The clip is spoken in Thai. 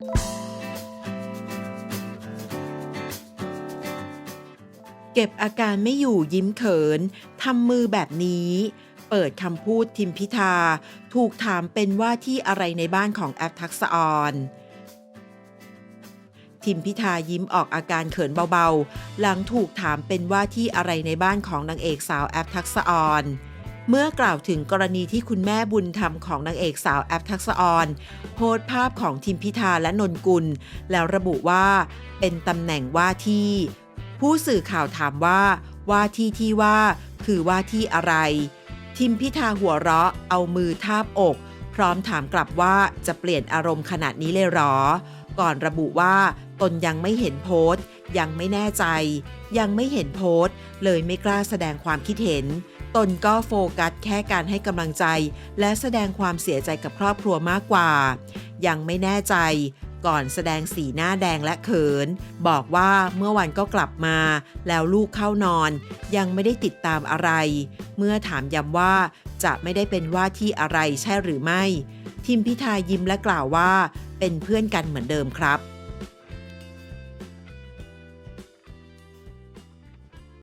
เก็บอาการไม่อยู่ยิ้มเขินทำมือแบบนี้ เปิดคำพูดทิมพิธา ถูกถามเป็นว่าที่อะไรในบ้านของแอปทักษออนทิมพิธายิ้มออกอาการเขินเบาๆ หลังถูกถามเป็นว่าที่อะไรในบ้านของนางเอกสาวแอปทักษออน เมื่อกล่าวถึงกรณีที่คุณแม่บุญธรรมของนางเอกสาวแอปทักษออน โพสต์ภาพของทิมพิธาและนนกุล แล้วระบุว่า เป็นตำแหน่งว่าที่ ผู้สื่อข่าวถามว่าว่าที่ที่ว่า คือว่าที่อะไร ทิมพิธาหัวเราะเอามือทาบอก พร้อมถามกลับว่าจะเปลี่ยนอารมณ์ขนาดนี้เลยหรอ ก่อนระบุว่า ตนยังไม่เห็นโพสต์ ยังไม่แน่ใจ ยังไม่เห็นโพสต์ เลยไม่กล้าแสดงความคิดเห็น ตนก็โฟกัสแค่การให้กำลังใจ และแสดงความเสียใจกับครอบครัวมากกว่า ยังไม่แน่ใจ ก่อนแสดงสีหน้าแดงและเขิน บอกว่าเมื่อวันก็กลับมา แล้วลูกเข้านอน ยังไม่ได้ติดตามอะไร เมื่อถามย้ำว่าจะไม่ได้เป็นว่าที่อะไรใช่หรือไม่ ทิมพิธายิ้มและกล่าวว่า เป็นเพื่อนกันเหมือนเดิมครับ